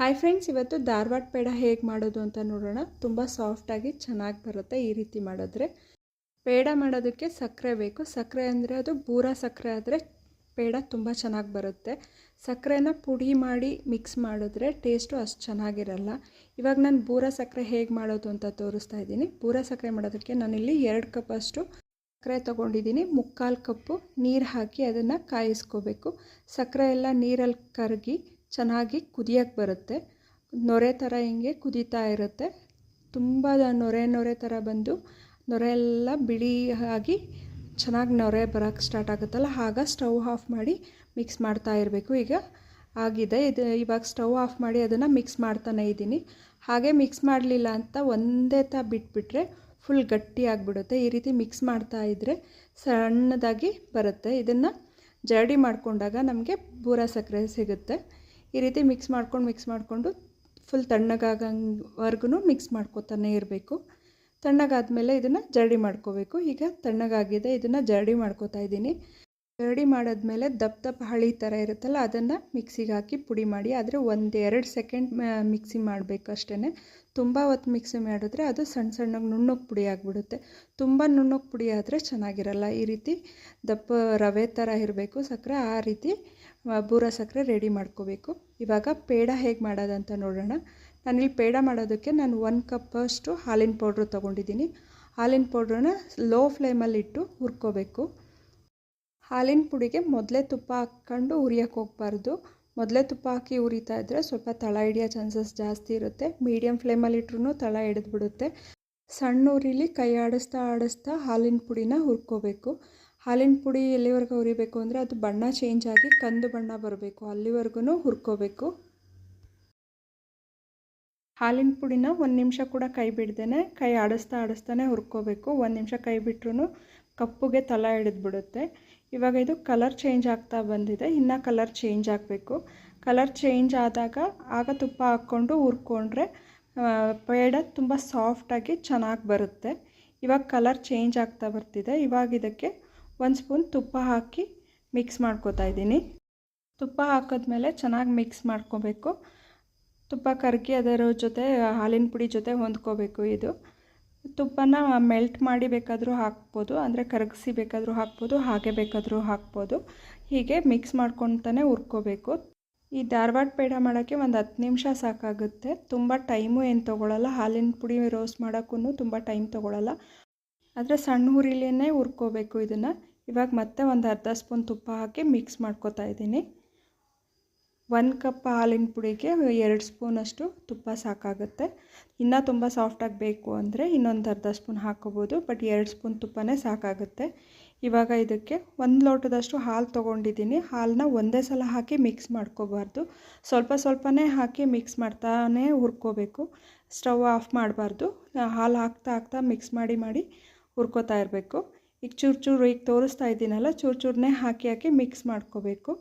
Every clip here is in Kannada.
ಹಾಯ್ ಫ್ರೆಂಡ್ಸ್ ಇವತ್ತು ಧಾರವಾಡ ಪೇಡ ಹೇಗೆ ಮಾಡೋದು ಅಂತ ನೋಡೋಣ. ತುಂಬ ಸಾಫ್ಟಾಗಿ ಚೆನ್ನಾಗಿ ಬರುತ್ತೆ ಈ ರೀತಿ ಮಾಡಿದ್ರೆ. ಪೇಡ ಮಾಡೋದಕ್ಕೆ ಸಕ್ಕರೆ ಬೇಕು. ಸಕ್ಕರೆ ಅಂದರೆ ಅದು ಬೂರ ಸಕ್ಕರೆ ಆದರೆ ಪೇಡ ತುಂಬ ಚೆನ್ನಾಗಿ ಬರುತ್ತೆ. ಸಕ್ಕರೆನ ಪುಡಿ ಮಾಡಿ ಮಿಕ್ಸ್ ಮಾಡಿದ್ರೆ ಟೇಸ್ಟು ಅಷ್ಟು ಚೆನ್ನಾಗಿರಲ್ಲ. ಇವಾಗ ನಾನು ಬೂರ ಸಕ್ಕರೆ ಹೇಗೆ ಮಾಡೋದು ಅಂತ ತೋರಿಸ್ತಾ ಇದ್ದೀನಿ. ಬೂರ ಸಕ್ಕರೆ ಮಾಡೋದಕ್ಕೆ ನಾನಿಲ್ಲಿ ಎರಡು ಕಪ್ ಅಷ್ಟು ಸಕ್ಕರೆ ತೊಗೊಂಡಿದ್ದೀನಿ. ಮುಕ್ಕಾಲು ಕಪ್ಪು ನೀರು ಹಾಕಿ ಅದನ್ನು ಕಾಯಿಸ್ಕೋಬೇಕು. ಸಕ್ಕರೆ ಎಲ್ಲ ನೀರಲ್ಲಿ ಕರಗಿ ಚೆನ್ನಾಗಿ ಕುದಿಯೋಕ್ಕೆ ಬರುತ್ತೆ. ನೊರೆ ಥರ ಹಿಂಗೆ ಕುದೀತಾ ಇರುತ್ತೆ. ತುಂಬ ನೊರೆ ನೊರೆ ಥರ ಬಂದು ನೊರೆ ಎಲ್ಲ ಬಿಳಿ ಆಗಿ ಚೆನ್ನಾಗಿ ನೊರೆ ಬರೋಕ್ಕೆ ಸ್ಟಾರ್ಟ್ ಆಗುತ್ತಲ್ಲ, ಆಗ ಸ್ಟವ್ ಆಫ್ ಮಾಡಿ ಮಿಕ್ಸ್ ಮಾಡ್ತಾ ಇರಬೇಕು. ಈಗ ಆಗಿದೆ. ಇದು ಇವಾಗ ಸ್ಟವ್ ಆಫ್ ಮಾಡಿ ಅದನ್ನು ಮಿಕ್ಸ್ ಮಾಡ್ತಾನೆ ಇದ್ದೀನಿ. ಹಾಗೆ ಮಿಕ್ಸ್ ಮಾಡಲಿಲ್ಲ ಅಂತ ಒಂದೇ ತ ಬಿಟ್ಬಿಟ್ರೆ ಫುಲ್ ಗಟ್ಟಿ ಆಗಿಬಿಡುತ್ತೆ. ಈ ರೀತಿ ಮಿಕ್ಸ್ ಮಾಡ್ತಾ ಇದ್ದರೆ ಸಣ್ಣದಾಗಿ ಬರುತ್ತೆ. ಇದನ್ನು ಜರಡಿ ಮಾಡಿಕೊಂಡಾಗ ನಮಗೆ ಬೂರ ಸಕ್ಕರೆ ಸಿಗುತ್ತೆ. ಈ ರೀತಿ ಮಿಕ್ಸ್ ಮಾಡ್ಕೊಂಡು ಮಿಕ್ಸ್ ಮಾಡಿಕೊಂಡು ಫುಲ್ ತಣ್ಣಗಾಗಂಗ್ವರೆಗೂ ಮಿಕ್ಸ್ ಮಾಡ್ಕೊತಾನೆ ಇರಬೇಕು. ತಣ್ಣಗಾದ್ಮೇಲೆ ಇದನ್ನು ಜರಡಿ ಮಾಡ್ಕೋಬೇಕು. ಈಗ ತಣ್ಣಗಾಗಿದೆ, ಇದನ್ನು ಜರಡಿ ಮಾಡ್ಕೋತಾ ಇದ್ದೀನಿ. ಜರಡಿ ಮಾಡಿದ್ಮೇಲೆ ದಪ್ಪ ದಪ್ಪ ಹಳಿ ಥರ ಇರುತ್ತಲ್ಲ, ಅದನ್ನು ಮಿಕ್ಸಿಗೆ ಹಾಕಿ ಪುಡಿ ಮಾಡಿ, ಆದರೆ ಒಂದು ಎರಡು ಸೆಕೆಂಡ್ ಮಿಕ್ಸಿ ಮಾಡಬೇಕು ಅಷ್ಟೇ ತುಂಬ ಹೊತ್ತು ಮಿಕ್ಸಿ ಮಾಡಿದ್ರೆ ಅದು ಸಣ್ಣ ಸಣ್ಣಗೆ ನುಣ್ಣಗೆ ಪುಡಿ ಆಗಿಬಿಡುತ್ತೆ. ತುಂಬ ನುಣ್ಣಗೆ ಪುಡಿ ಆದರೆ ಚೆನ್ನಾಗಿರಲ್ಲ. ಈ ರೀತಿ ದಪ್ಪ ರವೆ ಥರ ಇರಬೇಕು ಸಕ್ಕರೆ, ಆ ರೀತಿ ಬೂರ ಸಕ್ಕರೆ ರೆಡಿ ಮಾಡ್ಕೋಬೇಕು. ಇವಾಗ ಪೇಡ ಹೇಗೆ ಮಾಡೋದಂತ ನೋಡೋಣ. ನಾನಿಲ್ಲಿ ಪೇಡ ಮಾಡೋದಕ್ಕೆ ನಾನು ಒಂದು ಕಪ್ಪಷ್ಟು ಹಾಲಿನ ಪೌಡ್ರು ತೊಗೊಂಡಿದ್ದೀನಿ. ಹಾಲಿನ ಪೌಡ್ರನ್ನ ಲೋ ಫ್ಲೇಮಲ್ಲಿಟ್ಟು ಹುರ್ಕೋಬೇಕು. ಹಾಲಿನ ಪುಡಿಗೆ ಮೊದಲೇ ತುಪ್ಪ ಹಾಕ್ಕೊಂಡು ಉರಿಯೋಕ್ಕೆ ಹೋಗ್ಬಾರ್ದು. ಮೊದಲೇ ತುಪ್ಪ ಹಾಕಿ ಉರಿತಾ ಇದ್ದರೆ ಸ್ವಲ್ಪ ತಳ ಹಿಡಿಯೋ ಚಾನ್ಸಸ್ ಜಾಸ್ತಿ ಇರುತ್ತೆ. ಮೀಡಿಯಮ್ ಫ್ಲೇಮಲ್ಲಿ ಇಟ್ರೂ ತಳ ಹಿಡಿದ್ಬಿಡುತ್ತೆ. ಸಣ್ಣ ಉರಿಲಿ ಕೈ ಆಡಿಸ್ತಾ ಆಡಿಸ್ತಾ ಹಾಲಿನ ಪುಡಿನ ಹುರ್ಕೋಬೇಕು. ಹಾಲಿನ ಪುಡಿ ಎಲ್ಲಿವರೆಗೂ ಹುರಿಬೇಕು ಅಂದರೆ ಅದು ಬಣ್ಣ ಚೇಂಜ್ ಆಗಿ ಕಂದು ಬಣ್ಣ ಬರಬೇಕು. ಅಲ್ಲಿವರೆಗೂ ಹುರ್ಕೋಬೇಕು. ಹಾಲಿನ ಪುಡಿನ ಒಂದು ನಿಮಿಷ ಕೂಡ ಕೈ ಬಿಡ್ದೇ ಕೈ ಆಡಿಸ್ತಾ ಆಡಿಸ್ತಾನೆ ಹುರ್ಕೋಬೇಕು. ಒಂದು ನಿಮಿಷ ಕೈ ಬಿಟ್ರೂ ಕಪ್ಪುಗೆ ತಲ ಹಿಡಿದ್ಬಿಡುತ್ತೆ. ಇವಾಗ ಇದು ಕಲರ್ ಚೇಂಜ್ ಆಗ್ತಾ ಬಂದಿದೆ. ಇನ್ನು ಕಲರ್ ಚೇಂಜ್ ಆಗಬೇಕು. ಕಲರ್ ಚೇಂಜ್ ಆದಾಗ ಆಗ ತುಪ್ಪ ಹಾಕ್ಕೊಂಡು ಹುರ್ಕೊಂಡ್ರೆ ಪೇಡ ತುಂಬ ಸಾಫ್ಟಾಗಿ ಚೆನ್ನಾಗಿ ಬರುತ್ತೆ. ಇವಾಗ ಕಲರ್ ಚೇಂಜ್ ಆಗ್ತಾ ಬರ್ತಿದೆ. ಇವಾಗ ಇದಕ್ಕೆ ಒಂದು ಸ್ಪೂನ್ ತುಪ್ಪ ಹಾಕಿ ಮಿಕ್ಸ್ ಮಾಡ್ಕೋತಾ ಇದ್ದೀನಿ. ತುಪ್ಪ ಹಾಕಿದ್ಮೇಲೆ ಚೆನ್ನಾಗಿ ಮಿಕ್ಸ್ ಮಾಡ್ಕೋಬೇಕು. ತುಪ್ಪ ಕರಗಿ ಅದರ ಜೊತೆ, ಹಾಲಿನ ಪುಡಿ ಜೊತೆ ಹೊಂದ್ಕೋಬೇಕು ಇದು. ತುಪ್ಪನ ಮೆಲ್ಟ್ ಮಾಡಿ ಬೇಕಾದರೂ ಹಾಕ್ಬೋದು, ಅಂದರೆ ಕರಗಿಸಿ ಬೇಕಾದರೂ ಹಾಕ್ಬೋದು, ಹಾಗೆ ಬೇಕಾದರೂ ಹಾಕ್ಬೋದು. ಹೀಗೆ ಮಿಕ್ಸ್ ಮಾಡ್ಕೊತಾನೆ ಹುರ್ಕೋಬೇಕು. ಈ ಧಾರವಾಡ ಪೇಡ ಮಾಡೋಕ್ಕೆ ಒಂದು ಹತ್ತು ನಿಮಿಷ ಸಾಕಾಗುತ್ತೆ. ತುಂಬ ಟೈಮು ಏನು ತೊಗೊಳಲ್ಲ. ಹಾಲಿನ ಪುಡಿ ರೋಸ್ಟ್ ಮಾಡೋಕ್ಕೂ ತುಂಬ ಟೈಮ್ ತೊಗೊಳಲ್ಲ. ಆದರೆ ಸಣ್ಣ ಹುರಿಲಿಯೇ ಹುರ್ಕೋಬೇಕು ಇದನ್ನು. ಇವಾಗ ಮತ್ತೆ ಒಂದು ಅರ್ಧ ಸ್ಪೂನ್ ತುಪ್ಪ ಹಾಕಿ ಮಿಕ್ಸ್ ಮಾಡ್ಕೋತಾ ಇದ್ದೀನಿ. ಒಂದು ಕಪ್ ಹಾಲಿನ ಪುಡಿಗೆ ಎರಡು ಸ್ಪೂನಷ್ಟು ತುಪ್ಪ ಸಾಕಾಗುತ್ತೆ. ಇನ್ನೂ ತುಂಬ ಸಾಫ್ಟಾಗಿ ಬೇಕು ಅಂದರೆ ಇನ್ನೊಂದು ಅರ್ಧ ಸ್ಪೂನ್ ಹಾಕ್ಕೋಬೋದು ಬಟ್ ಎರಡು ಸ್ಪೂನ್ ತುಪ್ಪನೇ ಸಾಕಾಗುತ್ತೆ. ಇವಾಗ ಇದಕ್ಕೆ ಒಂದು ಲೋಟದಷ್ಟು ಹಾಲು ತೊಗೊಂಡಿದ್ದೀನಿ. ಹಾಲನ್ನ ಒಂದೇ ಸಲ ಹಾಕಿ ಮಿಕ್ಸ್ ಮಾಡ್ಕೋಬಾರ್ದು. ಸ್ವಲ್ಪ ಸ್ವಲ್ಪನೇ ಹಾಕಿ ಮಿಕ್ಸ್ ಮಾಡ್ತಾನೆ ಹುರ್ಕೋಬೇಕು. ಸ್ಟವ್ ಆಫ್ ಮಾಡಬಾರ್ದು. ಹಾಲು ಹಾಕ್ತಾ ಹಾಕ್ತಾ ಮಿಕ್ಸ್ ಮಾಡಿ ಮಾಡಿ ಹುರ್ಕೋತಾ ಇರಬೇಕು. ಈಗ ಚೂರು ಚೂರು ಈಗ ತೋರಿಸ್ತಾ ಇದ್ದೀನಲ್ಲ, ಚೂರು ಚೂರನ್ನೇ ಹಾಕಿ ಹಾಕಿ ಮಿಕ್ಸ್ ಮಾಡ್ಕೋಬೇಕು.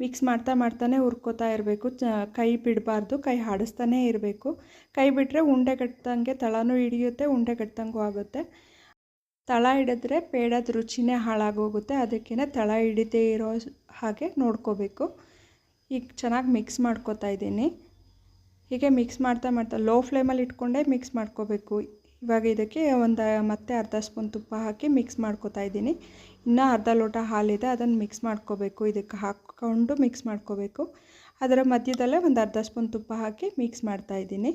ಮಿಕ್ಸ್ ಮಾಡ್ತಾ ಮಾಡ್ತಾನೆ ಹುರ್ಕೋತಾ ಇರಬೇಕು. ಕೈ ಬಿಡಬಾರ್ದು, ಕೈ ಹಾಡಿಸ್ತಾನೇ ಇರಬೇಕು. ಕೈ ಬಿಟ್ಟರೆ ಉಂಡೆ ಕಟ್ಟಂಗೆ ತಳನೂ ಹಿಡಿಯುತ್ತೆ, ಉಂಡೆ ಕಟ್ಟಂಗೂ ಆಗುತ್ತೆ. ತಳ ಹಿಡಿದ್ರೆ ಪೇಡದ ರುಚಿನೇ ಹಾಳಾಗೋಗುತ್ತೆ. ಅದಕ್ಕೇ ತಳ ಹಿಡಿದೇ ಇರೋ ಹಾಗೆ ನೋಡ್ಕೋಬೇಕು. ಈಗ ಚೆನ್ನಾಗಿ ಮಿಕ್ಸ್ ಮಾಡ್ಕೋತಾ ಇದ್ದೀನಿ. ಹೀಗೆ ಮಿಕ್ಸ್ ಮಾಡ್ತಾ ಮಾಡ್ತಾ, ಲೋ ಫ್ಲೇಮಲ್ಲಿ ಇಟ್ಕೊಂಡೇ ಮಿಕ್ಸ್ ಮಾಡ್ಕೋಬೇಕು. ಇವಾಗ ಇದಕ್ಕೆ ಒಂದು ಮತ್ತೆ ಅರ್ಧ ಸ್ಪೂನ್ ತುಪ್ಪ ಹಾಕಿ ಮಿಕ್ಸ್ ಮಾಡ್ಕೋತಾ ಇದ್ದೀನಿ. ಇನ್ನೂ ಅರ್ಧ ಲೋಟ ಹಾಲಿದೆ, ಅದನ್ನು ಮಿಕ್ಸ್ ಮಾಡ್ಕೋಬೇಕು. ಇದಕ್ಕೆ ಹಾಕ್ಕೊಂಡು ಮಿಕ್ಸ್ ಮಾಡ್ಕೋಬೇಕು. ಅದರ ಮಧ್ಯದಲ್ಲೇ ಒಂದು ಅರ್ಧ ಸ್ಪೂನ್ ತುಪ್ಪ ಹಾಕಿ ಮಿಕ್ಸ್ ಮಾಡ್ತಾ ಇದ್ದೀನಿ.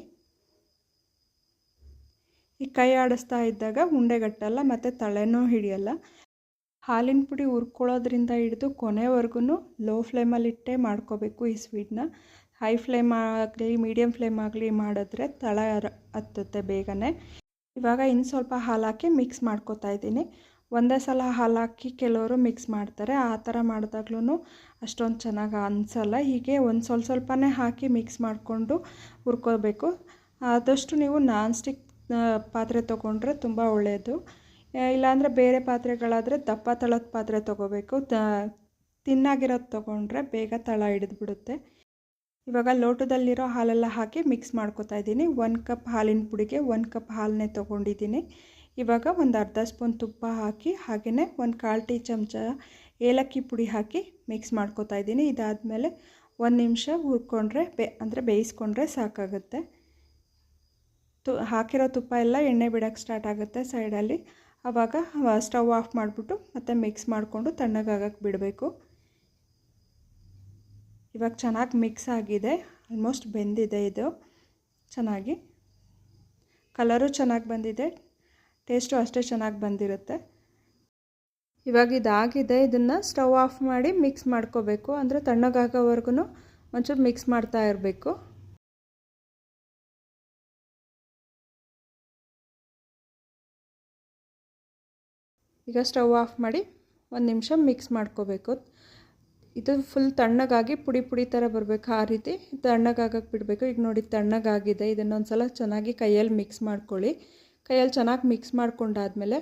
ಈ ಕೈ ಆಡಿಸ್ತಾ ಇದ್ದಾಗ ಉಂಡೆಗಟ್ಟಲ್ಲ ಮತ್ತು ತಲೆನೂ ಹಿಡಿಯಲ್ಲ. ಹಾಲಿನ ಪುಡಿ ಹುರ್ಕೊಳ್ಳೋದ್ರಿಂದ ಹಿಡಿದು ಕೊನೆವರೆಗೂ ಲೋ ಫ್ಲೇಮಲ್ಲಿಟ್ಟೇ ಮಾಡ್ಕೋಬೇಕು ಈ ಸ್ವೀಟ್ನ ಹೈ ಫ್ಲೇಮ್ ಆಗಲಿ ಮೀಡಿಯಮ್ ಫ್ಲೇಮ್ ಆಗಲಿ ಮಾಡಿದ್ರೆ ತಳ ಹತ್ತುತ್ತೆ ಬೇಗನೆ. ಇವಾಗ ಇನ್ನು ಸ್ವಲ್ಪ ಹಾಲು ಹಾಕಿ ಮಿಕ್ಸ್ ಮಾಡ್ಕೋತಾ ಇದ್ದೀನಿ. ಒಂದೇ ಸಲ ಹಾಲು ಹಾಕಿ ಕೆಲವರು ಮಿಕ್ಸ್ ಮಾಡ್ತಾರೆ. ಆ ಥರ ಮಾಡಿದಾಗ್ಲೂ ಅಷ್ಟೊಂದು ಚೆನ್ನಾಗಿ ಅನಿಸಲ್ಲ. ಹೀಗೆ ಒಂದು ಸ್ವಲ್ಪ ಸ್ವಲ್ಪನೇ ಹಾಕಿ ಮಿಕ್ಸ್ ಮಾಡಿಕೊಂಡು ಹುರ್ಕೋಬೇಕು. ಆದಷ್ಟು ನೀವು ನಾನ್ ಸ್ಟಿಕ್ ಪಾತ್ರೆ ತೊಗೊಂಡ್ರೆ ತುಂಬ ಒಳ್ಳೆಯದು ಇಲ್ಲಾಂದರೆ ಬೇರೆ ಪಾತ್ರೆಗಳಾದರೆ ದಪ್ಪ ತಳದ ಪಾತ್ರೆ ತೊಗೋಬೇಕು. ತಿನ್ನಾಗಿರೋದು ತೊಗೊಂಡ್ರೆ ಬೇಗ ತಳ ಹಿಡಿದ್ಬಿಡುತ್ತೆ. ಇವಾಗ ಲೋಟದಲ್ಲಿರೋ ಹಾಲೆಲ್ಲ ಹಾಕಿ ಮಿಕ್ಸ್ ಮಾಡ್ಕೊತಾ ಇದ್ದೀನಿ. ಒಂದು ಕಪ್ ಹಾಲಿನ ಪುಡಿಗೆ ಒಂದು ಕಪ್ ಹಾಲನ್ನೇ ತೊಗೊಂಡಿದ್ದೀನಿ. ಇವಾಗ ಒಂದು ಅರ್ಧ ಸ್ಪೂನ್ ತುಪ್ಪ ಹಾಕಿ ಹಾಗೆಯೇ ಒಂದು ಕಾಲು ಟೀ ಚಮಚ ಏಲಕ್ಕಿ ಪುಡಿ ಹಾಕಿ ಮಿಕ್ಸ್ ಮಾಡ್ಕೊತಾ ಇದ್ದೀನಿ. ಇದಾದಮೇಲೆ ಒಂದು ನಿಮಿಷ ಹುರ್ಕೊಂಡ್ರೆ ಬೇ, ಅಂದರೆ ಬೇಯಿಸ್ಕೊಂಡ್ರೆ ಸಾಕಾಗುತ್ತೆ. ತು, ಹಾಕಿರೋ ತುಪ್ಪ ಎಲ್ಲ ಎಣ್ಣೆ ಬಿಡೋಕ್ಕೆ ಸ್ಟಾರ್ಟ್ ಆಗುತ್ತೆ ಸೈಡಲ್ಲಿ ಆವಾಗ ಸ್ಟವ್ ಆಫ್ ಮಾಡಿಬಿಟ್ಟು ಮತ್ತೆ ಮಿಕ್ಸ್ ಮಾಡಿಕೊಂಡು ತಣ್ಣಗಾಗಕ್ಕೆ ಬಿಡಬೇಕು. ಇವಾಗ ಚೆನ್ನಾಗಿ ಮಿಕ್ಸ್ ಆಗಿದೆ. ಆಲ್ಮೋಸ್ಟ್ ಬೆಂದಿದೆ ಇದು. ಚೆನ್ನಾಗಿ. ಕಲರು ಚೆನ್ನಾಗಿ ಬಂದಿದೆ. ಟೇಸ್ಟು ಅಷ್ಟೇ ಚೆನ್ನಾಗಿ ಬಂದಿರುತ್ತೆ. ಇವಾಗ ಇದಾಗಿದೆ. ಇದನ್ನು ಸ್ಟವ್ ಆಫ್ ಮಾಡಿ ಮಿಕ್ಸ್ ಮಾಡ್ಕೋಬೇಕು. ಅಂದರೆ ತಣ್ಣಗಾಗೋವರೆಗೂ ಒಂಚೂರು ಮಿಕ್ಸ್ ಮಾಡ್ತಾ ಇರಬೇಕು. ಈಗ ಸ್ಟವ್ ಆಫ್ ಮಾಡಿ ಒಂದು ನಿಮಿಷ ಮಿಕ್ಸ್ ಮಾಡ್ಕೋಬೇಕು. ಇದು ಫುಲ್ ತಣ್ಣಗಾಗಿ ಪುಡಿ ಪುಡಿ ಥರ ಬರಬೇಕು. ಆ ರೀತಿ ತಣ್ಣಗಾಗಕ್ಕೆ ಬಿಡಬೇಕು. ಈಗ ನೋಡಿ ತಣ್ಣಗಾಗಿದೆ. ಇದನ್ನೊಂದು ಸಲ ಚೆನ್ನಾಗಿ ಕೈಯಲ್ಲಿ ಮಿಕ್ಸ್ ಮಾಡ್ಕೊಳ್ಳಿ. ಕೈಯಲ್ಲಿ ಚೆನ್ನಾಗಿ ಮಿಕ್ಸ್ ಮಾಡ್ಕೊಂಡಾದಮೇಲೆ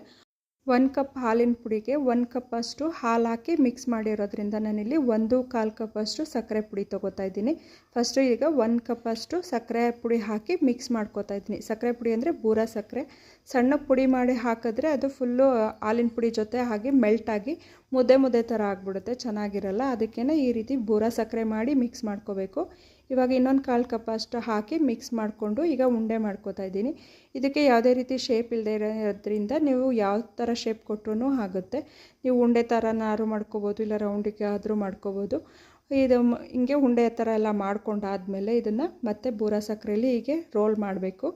ಒಂದು ಕಪ್ ಹಾಲಿನ ಪುಡಿಗೆ ಒಂದು ಕಪ್ಪಷ್ಟು ಹಾಲು ಹಾಕಿ ಮಿಕ್ಸ್ ಮಾಡಿರೋದ್ರಿಂದ ನಾನಿಲ್ಲಿ ಒಂದು ಕಾಲು ಕಪ್ಪಷ್ಟು ಸಕ್ಕರೆ ಪುಡಿ ತೊಗೋತಾ ಇದ್ದೀನಿ. ಫಸ್ಟು ಈಗ ಒಂದು ಕಪ್ಪಷ್ಟು ಸಕ್ಕರೆ ಪುಡಿ ಹಾಕಿ ಮಿಕ್ಸ್ ಮಾಡ್ಕೋತಾ ಇದ್ದೀನಿ. ಸಕ್ಕರೆ ಪುಡಿ ಅಂದರೆ ಬೂರ ಸಕ್ಕರೆ. ಸಣ್ಣ ಪುಡಿ ಮಾಡಿ ಹಾಕಿದ್ರೆ ಅದು ಫುಲ್ಲು ಹಾಲಿನ ಪುಡಿ ಜೊತೆ ಹಾಗೆ ಮೆಲ್ಟಾಗಿ ಮುದ್ದೆ ಮುದ್ದೆ ಥರ ಆಗಿಬಿಡುತ್ತೆ, ಚೆನ್ನಾಗಿರಲ್ಲ. ಅದಕ್ಕೇ ಈ ರೀತಿ ಬೂರ ಸಕ್ಕರೆ ಮಾಡಿ ಮಿಕ್ಸ್ ಮಾಡ್ಕೋಬೇಕು. ಇವಾಗ ಇನ್ನೊಂದು ಕಾಲು ಕಪ್ ಅಷ್ಟು ಹಾಕಿ ಮಿಕ್ಸ್ ಮಾಡಿಕೊಂಡು ಈಗ ಉಂಡೆ ಮಾಡ್ಕೋತಾ ಇದ್ದೀನಿ. ಇದಕ್ಕೆ ಯಾವುದೇ ರೀತಿ ಶೇಪ್ ಇಲ್ಲದೆ ಇರೋದ್ರಿಂದ ನೀವು ಯಾವ ಥರ ಶೇಪ್ ಕೊಟ್ಟರು ಆಗುತ್ತೆ. ನೀವು ಉಂಡೆ ಥರನಾದ್ರು ಮಾಡ್ಕೋಬೋದು, ಇಲ್ಲ ರೌಂಡಿಗೆ ಆದರೂ ಮಾಡ್ಕೋಬೋದು. ಇದು ಹಿಂಗೆ ಉಂಡೆ ಥರ ಎಲ್ಲ ಮಾಡ್ಕೊಂಡಾದಮೇಲೆ ಇದನ್ನು ಮತ್ತೆ ಬೂರ ಸಕ್ಕರೆಯಲ್ಲಿ ಹೀಗೆ ರೋಲ್ ಮಾಡಬೇಕು.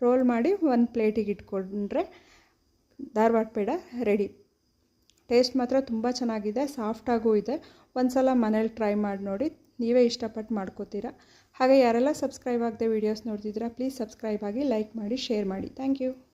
ರೋಲ್ ಮಾಡಿ ಒಂದು ಪ್ಲೇಟಿಗೆ ಇಟ್ಕೊಂಡ್ರೆ ಧಾರವಾಡ ಪೇಡ ರೆಡಿ ಟೇಸ್ಟ್ ಮಾತ್ರ ತುಂಬ ಚೆನ್ನಾಗಿದೆ ಸಾಫ್ಟಾಗೂ ಇದೆ. ಒಂದು ಸಲ ಮನೇಲಿ ಟ್ರೈ ಮಾಡಿ ನೋಡಿ, ನೀವೇ ಇಷ್ಟಪಟ್ಟು ಮಾಡ್ಕೋತೀರಾ. ಹಾಗೆ ಯಾರೆಲ್ಲ ಸಬ್ಸ್ಕ್ರೈಬ್ ಆಗದೆ ವೀಡಿಯೋಸ್ ನೋಡ್ತಿದ್ದೀರಾ ಪ್ಲೀಸ್ ಸಬ್ಸ್ಕ್ರೈಬ್ ಆಗಿ ಲೈಕ್ ಮಾಡಿ ಶೇರ್ ಮಾಡಿ. Thank you